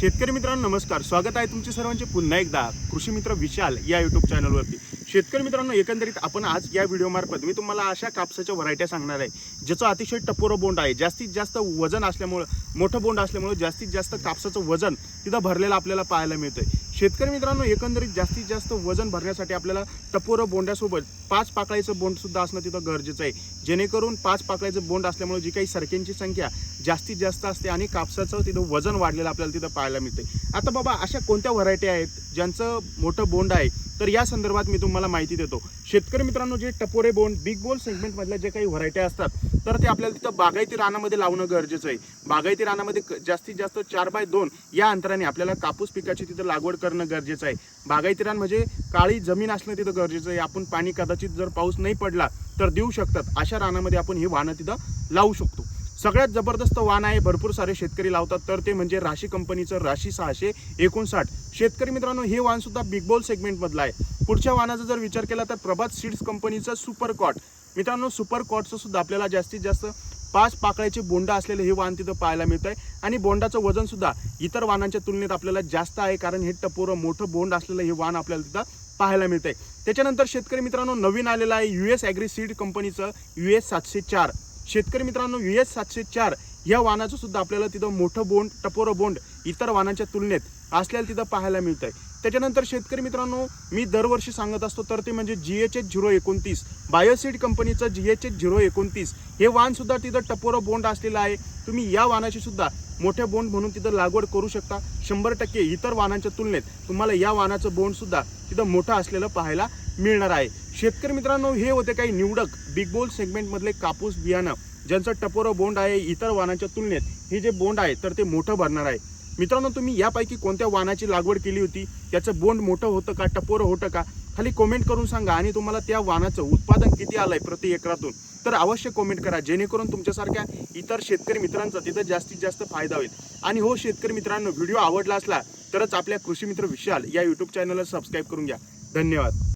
शेतकरी मित्रांनो नमस्कार. स्वागत आहे तुमचे सर्वांचे पुन्हा एकदा कृषी मित्र विशाल या युट्यूब चॅनलवरती शेतकरी मित्रांनो एकंदरीत आपण आज या व्हिडिओमार्फत मी तुम्हाला अशा कापसाच्या व्हरायट्या सांगणार आहे ज्याचं अतिशय टपोरं बोंड आहे. जास्तीत जास्त वजन असल्यामुळं मोठं बोंड असल्यामुळं जास्तीत जास्त कापसाचं वजन तिथं भरलेलं आपल्याला पाहायला मिळतंय. शेतकरी मित्रांनो एकंदरीत जास्तीत जास्त वजन भरण्यासाठी आपल्याला टपोरं बोंड्यासोबत पाच पाकळ्याचं बोंडसुद्धा असणं तिथं गरजेचं आहे. जेणेकरून पाच पाकळ्याचं बोंड असल्यामुळे जी काही सरक्यांची संख्या जास्तीत जास्त असते आणि कापसाचं तिथं वजन वाढलेलं आपल्याला तिथं पाहायला मिळते आता बाबा अशा कोणत्या व्हरायटी आहेत ज्यांचं मोठं बोंड आहे? तर या संदर्भात मी तुम्हाला माहिती देतो. शेतकरी मित्रांनो जे टपोरे बोन बिग बोल सेगमेंटमधल्या जे काही व्हरायट्या असतात तर ते आपल्याला तिथं बागायती रानामध्ये लावणं गरजेचं आहे. बागायती रानामध्ये क- जास्तीत जास्त चार बाय दोन या अंतराने आपल्याला कापूस पिकाची तिथं लागवड करणं गरजेचं आहे. बागायती रान म्हणजे काळी जमीन असणं तिथं गरजेचं आहे. आपण पाणी कदाचित जर पाऊस नाही पडला तर देऊ शकतात. अशा रानामध्ये आपण हे वाहनं तिथं लावू शकतो. सगळ्यात जबरदस्त वाण आहे. भरपूर सारे शेतकरी लावतात. तर ते म्हणजे राशी कंपनीचं राशी सहाशे एकोणसाठ. शेतकरी मित्रांनो हे वाण सुद्धा बिग बॉल सेगमेंटमधलं आहे. पुढच्या वाणाचा जर विचार केला तर प्रभात सीड्स कंपनीचं सुपर कॉट. मित्रांनो सुपर कॉटचं सुद्धा आपल्याला जास्तीत जास्त पाच पाकळ्याचे बोंड असलेले हे वाण तिथं पाहायला मिळत आहे आणि बोंडाचं वजन सुद्धा इतर वाणांच्या तुलनेत आपल्याला जास्त आहे. कारण हे टपोरं मोठं बोंड असलेलं हे वाण आपल्याला तिथं पाहायला मिळतंय. त्याच्यानंतर शेतकरी मित्रांनो नवीन आलेलं आहे. यू एस ॲग्री सीड कंपनीचं यू एस सातशे चार. शेतकरी मित्रांनो यू एस सातशे चार या वाहनाचं सुद्धा आपल्याला तिथं मोठं बोंड टपोरं बोंड इतर वाहनांच्या तुलनेत असल्याला तिथं पाहायला मिळत आहे त्याच्यानंतर शेतकरी मित्रांनो मी दरवर्षी सांगत असतो तर ते म्हणजे जी एच एच झिरो एकोणतीस बायोसीड कंपनीचं जी एच एच झिरो एकोणतीस हे वाहनसुद्धा तिथं टपोरं बोंड असलेलं आहे. तुम्ही या वाहनाची सुद्धा मोठ्या बोंड म्हणून तिथं लागवड करू शकता. शंभर टक्के इतर वाहनांच्या तुलनेत तुम्हाला या वाहनाचं बोंडसुद्धा तिथं मोठं असलेलं पाहायला मिळणार आहे. शेतकरी मित्रांनो हे होते काही निवडक बिग बोल सेगमेंटमधले कापूस बियाणं ज्यांचं टपोरं बोंड आहे इतर वाहनांच्या तुलनेत. हे जे बोंड आहे तर ते मोठं भरणार आहे. मित्रांनो तुम्ही यापैकी कोणत्या वाहनाची लागवड केली होती? याचं बोंड मोठं होतं का टपोरं होतं का? खाली कॉमेंट करून सांगा आणि तुम्हाला त्या वाहनाचं उत्पादन किती आलं आहे प्रति एकरातून. तर अवश्य कॉमेंट करा जेणेकरून तुमच्यासारख्या इतर शेतकरी मित्रांचा तिथं जास्तीत जास्त फायदा होईल. आणि हो शेतकरी मित्रांनो व्हिडिओ आवडला असला तरच आपल्या कृषी मित्र विशाल या यूट्यूब चॅनलला सबस्क्राईब करून घ्या. धन्यवाद.